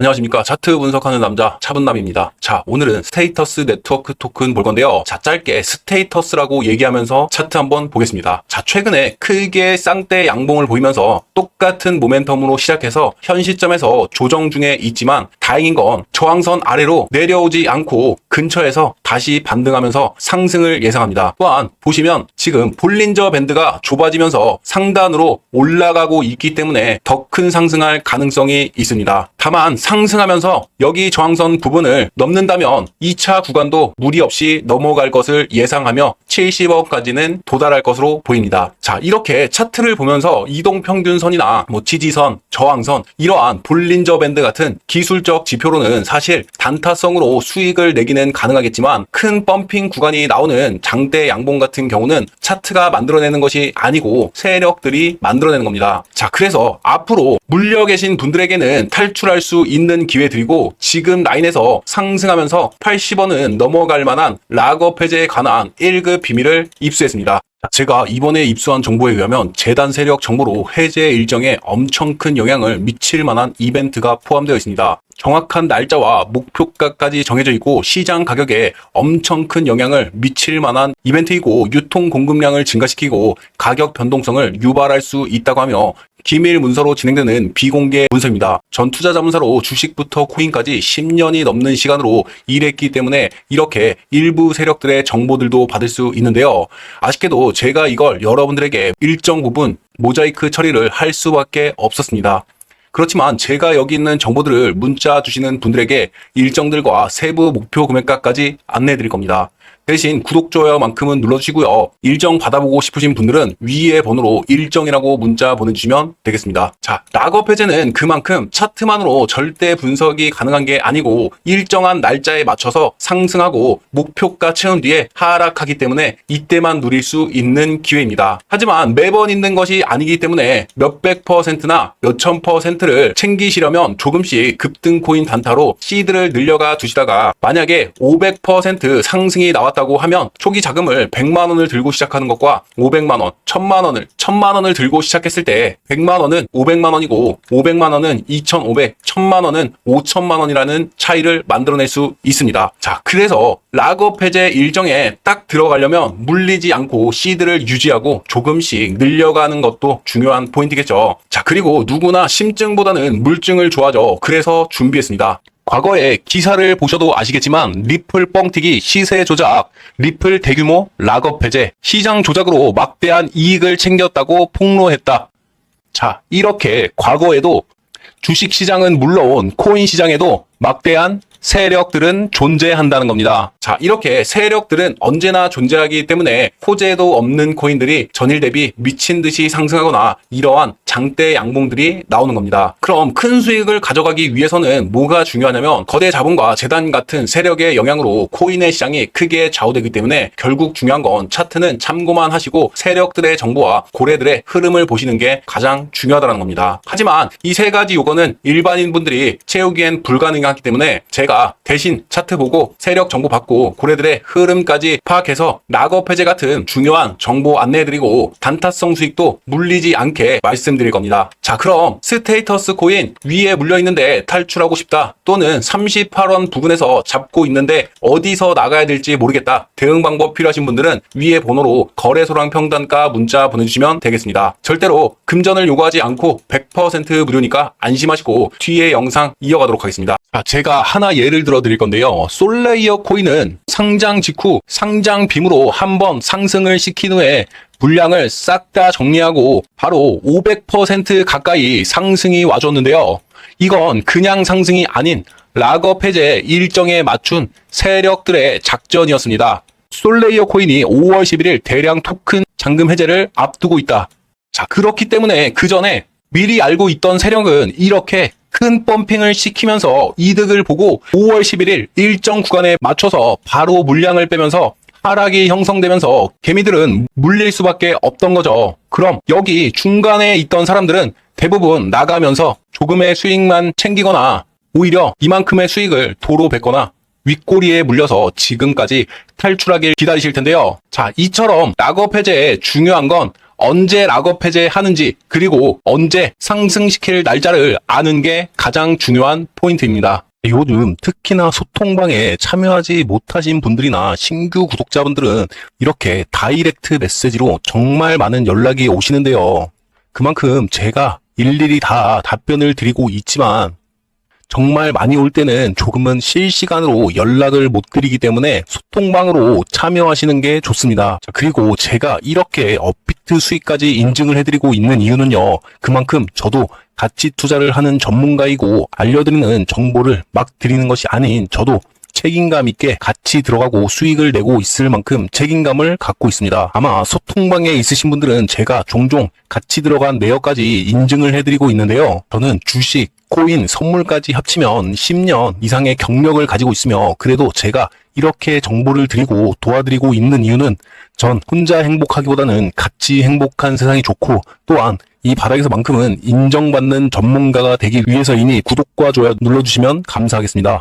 안녕하십니까. 차트 분석하는 남자 차분남입니다. 자, 오늘은 스테이터스 네트워크 토큰 볼 건데요. 자, 짧게 스테이터스라고 얘기하면서 차트 한번 보겠습니다. 자, 최근에 크게 쌍대 양봉을 보이면서 똑같은 모멘텀으로 시작해서 현 시점에서 조정 중에 있지만 다행인 건 저항선 아래로 내려오지 않고 근처에서 다시 반등하면서 상승을 예상합니다. 또한 보시면 지금 볼린저 밴드가 좁아지면서 상단으로 올라가고 있기 때문에 더 큰 상승할 가능성이 있습니다. 다만 상승하면서 여기 저항선 부분을 넘는다면 2차 구간도 무리 없이 넘어갈 것을 예상하며 70원까지는 도달할 것으로 보입니다. 자, 이렇게 차트를 보면서 이동 평균선이나 뭐 지지선, 저항선 이러한 볼린저 밴드 같은 기술적 지표로는 사실 단타성으로 수익을 내기는 가능하겠지만 큰 펌핑 구간이 나오는 장대 양봉 같은 경우는 차트가 만들어내는 것이 아니고 세력들이 만들어내는 겁니다. 자, 그래서 앞으로 물려 계신 분들에게는 탈출할 수 있는 기회 드리고 지금 라인에서 상승하면서 80원은 넘어갈 만한 락업 해제에 관한 1급 비밀을 입수했습니다. 제가 이번에 입수한 정보에 의하면 재단 세력 정보로 해제 일정에 엄청 큰 영향을 미칠 만한 이벤트가 포함되어 있습니다. 정확한 날짜와 목표가까지 정해져 있고 시장 가격에 엄청 큰 영향을 미칠 만한 이벤트이고 유통 공급량을 증가시키고 가격 변동성을 유발할 수 있다고 하며 기밀 문서로 진행되는 비공개 문서입니다. 전 투자 자문서로 주식부터 코인까지 10년이 넘는 시간으로 일했기 때문에 이렇게 일부 세력들의 정보들도 받을 수 있는데요. 아쉽게도 제가 이걸 여러분들에게 일정 부분 모자이크 처리를 할 수밖에 없었습니다. 그렇지만 제가 여기 있는 정보들을 문자 주시는 분들에게 일정들과 세부 목표 금액가까지 안내해 드릴 겁니다. 대신 구독, 좋아요만큼은 눌러주시고요. 일정 받아보고 싶으신 분들은 위에 번호로 일정이라고 문자 보내주시면 되겠습니다. 자, 락업 해제는 그만큼 차트만으로 절대 분석이 가능한 게 아니고 일정한 날짜에 맞춰서 상승하고 목표가 채운 뒤에 하락하기 때문에 이때만 누릴 수 있는 기회입니다. 하지만 매번 있는 것이 아니기 때문에 몇백 퍼센트나 몇천 퍼센트를 챙기시려면 조금씩 급등 코인 단타로 시드를 늘려가 두시다가 만약에 500% 상승이 나왔다 나왔다고 하면 초기 자금을 100만 원을 들고 시작하는 것과 500만 원, 1000만 원을 1000만 원을 들고 시작했을 때 100만 원은 500만 원이고 500만 원은 2,500, 1000만 원은 5천만 원이라는 차이를 만들어낼 수 있습니다. 자, 그래서 락업 해제 일정에 딱 들어가려면 물리지 않고 시드를 유지하고 조금씩 늘려가는 것도 중요한 포인트겠죠. 자, 그리고 누구나 심증보다는 물증을 좋아하죠. 그래서 준비했습니다. 과거에 기사를 보셔도 아시겠지만 리플 뻥튀기 시세 조작, 리플 대규모 락업 해제, 시장 조작으로 막대한 이익을 챙겼다고 폭로했다. 자, 이렇게 과거에도 주식 시장은 물론 코인 시장에도 막대한 세력들은 존재한다는 겁니다. 자, 이렇게 세력들은 언제나 존재하기 때문에 호재도 없는 코인들이 전일 대비 미친 듯이 상승하거나 이러한 장대 양봉들이 나오는 겁니다. 그럼 큰 수익을 가져가기 위해서는 뭐가 중요하냐면 거대 자본과 재단 같은 세력의 영향으로 코인의 시장이 크게 좌우되기 때문에 결국 중요한 건 차트는 참고만 하시고 세력들의 정보와 고래들의 흐름을 보시는 게 가장 중요하다는 겁니다. 하지만 이 세 가지 요거는 일반인 분들이 채우기엔 불가능하기 때문에 제가 대신 차트 보고 세력 정보 받고 고래들의 흐름까지 파악해서 락업 해제 같은 중요한 정보 안내해드리고 단타성 수익도 물리지 않게 말씀 드릴 겁니다. 자 그럼 스테이터스 코인 위에 물려있는데 탈출하고 싶다 또는 38원 부근에서 잡고 있는데 어디서 나가야 될지 모르겠다 대응 방법 필요하신 분들은 위에 번호로 거래소랑 평단가 문자 보내주시면 되겠습니다. 절대로 금전을 요구하지 않고 100% 무료니까 안심하시고 뒤에 영상 이어가도록 하겠습니다. 자, 제가 하나 예를 들어 드릴 건데요. 솔레이어 코인은 상장 직후 상장 빔으로 한번 상승을 시킨 후에 물량을 싹 다 정리하고 바로 500% 가까이 상승이 와줬는데요. 이건 그냥 상승이 아닌 락업 해제 일정에 맞춘 세력들의 작전이었습니다. 솔레이어 코인이 5월 11일 대량 토큰 잔금 해제를 앞두고 있다. 자, 그렇기 때문에 그 전에 미리 알고 있던 세력은 이렇게 큰 펌핑을 시키면서 이득을 보고 5월 11일 일정 구간에 맞춰서 바로 물량을 빼면서 하락이 형성되면서 개미들은 물릴 수밖에 없던 거죠. 그럼 여기 중간에 있던 사람들은 대부분 나가면서 조금의 수익만 챙기거나 오히려 이만큼의 수익을 도로 뱉거나 윗꼬리에 물려서 지금까지 탈출하길 기다리실 텐데요. 자, 이처럼 락업 해제의 중요한 건 언제 락업 해제하는지 그리고 언제 상승시킬 날짜를 아는 게 가장 중요한 포인트입니다. 요즘 특히나 소통방에 참여하지 못하신 분들이나 신규 구독자분들은 이렇게 다이렉트 메시지로 정말 많은 연락이 오시는데요. 그만큼 제가 일일이 다 답변을 드리고 있지만 정말 많이 올 때는 조금은 실시간으로 연락을 못 드리기 때문에 소통방으로 참여하시는 게 좋습니다. 자, 그리고 제가 이렇게 업비트 수익까지 인증을 해드리고 있는 이유는요. 그만큼 저도 가치 투자를 하는 전문가이고 알려드리는 정보를 막 드리는 것이 아닌 저도 책임감 있게 같이 들어가고 수익을 내고 있을 만큼 책임감을 갖고 있습니다. 아마 소통방에 있으신 분들은 제가 종종 같이 들어간 내역까지 인증을 해드리고 있는데요. 저는 주식, 코인, 선물까지 합치면 10년 이상의 경력을 가지고 있으며 그래도 제가 이렇게 정보를 드리고 도와드리고 있는 이유는 전 혼자 행복하기보다는 같이 행복한 세상이 좋고 또한 이 바닥에서만큼은 인정받는 전문가가 되기 위해서이니 구독과 좋아요 눌러주시면 감사하겠습니다.